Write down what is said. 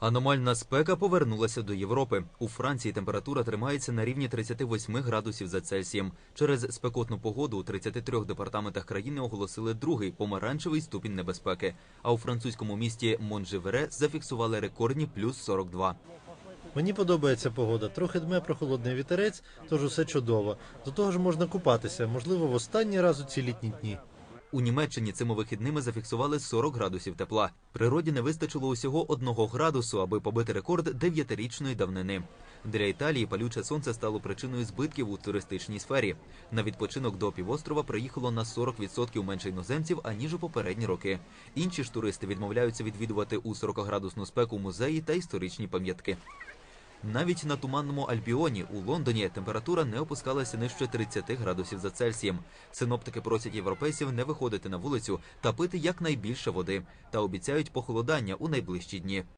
Аномальна спека повернулася до Європи. У Франції температура тримається на рівні 38 градусів за Цельсієм. Через спекотну погоду у 33 департаментах країни оголосили другий помаранчевий ступінь небезпеки. А у французькому місті Монжевере зафіксували рекордні плюс 42. Мені подобається погода. Трохи дме прохолодний вітерець, тож усе чудово. До того ж можна купатися, можливо, в останній раз у ці літні дні. У Німеччині цими вихідними зафіксували 40 градусів тепла. Природі не вистачило усього одного градусу, аби побити рекорд дев'ятирічної давнини. Для Італії палюче сонце стало причиною збитків у туристичній сфері. На відпочинок до півострова приїхало на 40% менше іноземців аніж у попередні роки. Інші ж туристи відмовляються відвідувати у 40-градусну спеку музеї та історичні пам'ятки. Навіть на туманному Альбіоні у Лондоні температура не опускалася нижче 30 градусів за Цельсієм. Синоптики просять європейців не виходити на вулицю та пити якнайбільше води та обіцяють похолодання у найближчі дні.